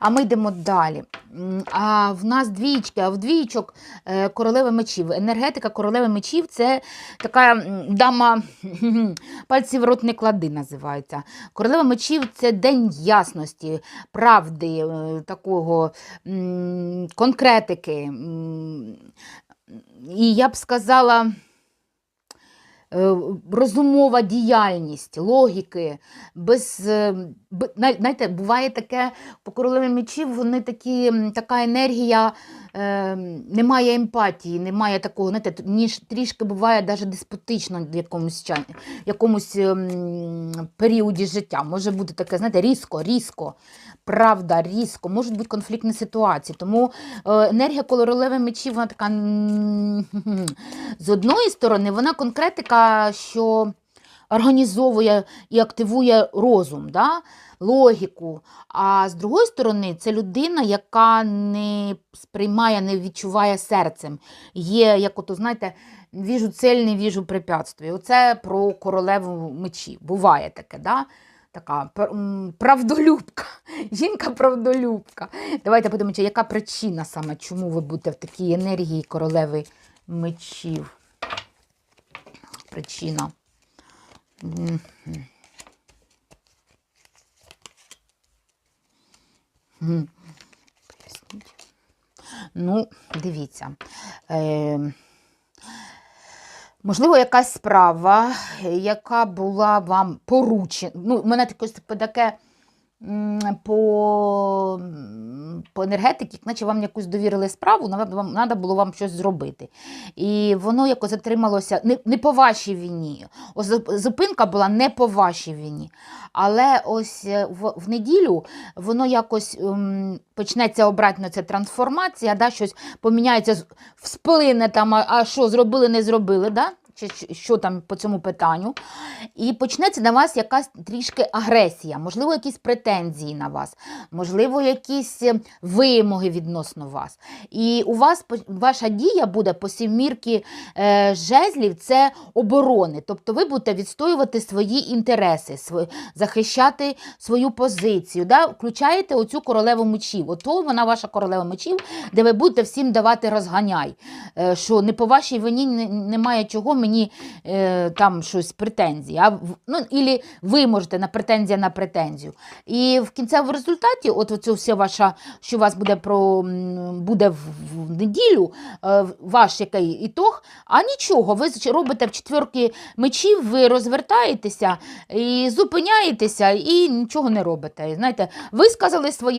А ми йдемо далі. А в нас двічки, а в двічок е, королева мечів. Енергетика королеви мечів це така дама пальці в рот не клади, називається. Королева мечів це день ясності, правди, е, такого конкретики. І я б сказала. Е, Розумова діяльність, логіки, без е, знаєте, буває таке по королеві мечів, вони такі, така енергія, е, немає емпатії, немає такого, знаєте, ніж трішки буває навіть деспотично в якомусь, якомусь ем, періоді життя. Може бути таке, знаєте, різко, різко, правда, різко, можуть бути конфліктні ситуації. Тому е, енергія королеви мечів, вона така з одної сторони, вона конкретика, що організовує і активує розум, да? логіку. А з другої сторони, це людина, яка не сприймає, не відчуває серцем. Є, як ото, знаєте, віжу цель, не віжу препятствий. Оце про королеву мечі. Буває таке, да? така правдолюбка. Жінка правдолюбка. Давайте подивимося, яка причина саме, чому ви будете в такій енергії королеви мечів. Причина. Ну, дивіться. Е, можливо, якась справа, яка була вам поручена. Ну, в мене таке, таке по, по енергетиці, наче вам якусь довірили справу, вам, треба було вам щось зробити. І воно якось затрималося не, не по вашій війні. Ось зупинка була не по вашій війні. Але ось е, в, в неділю воно якось ем, почнеться обратно ця трансформація, да, щось поміняється, всплине там, а що зробили, не зробили, да? Чи що- там по цьому питанню. І почнеться на вас якась трішки агресія, можливо, якісь претензії на вас, можливо, якісь е, вимоги відносно вас. І у вас ваша дія буде по сімірки е, жезлів це оборони. Тобто ви будете відстоювати свої інтереси, сви- захищати свою позицію. Да? Включаєте оцю королеву мечів. Ото вона ваша королева мечів, де ви будете всім давати розганяй. Е, що не по вашій вині немає чого мені е, там щось претензії. А ну, ілі ви можете на претензія на претензію. І в кінцевому результаті, от оце все ваша, що у вас буде про буде в, в неділю, е, ваш який ітог, а нічого, ви робите в четверки мечів, ви розвертаєтеся і зупиняєтеся, і нічого не робите. Знаєте, висказали свої.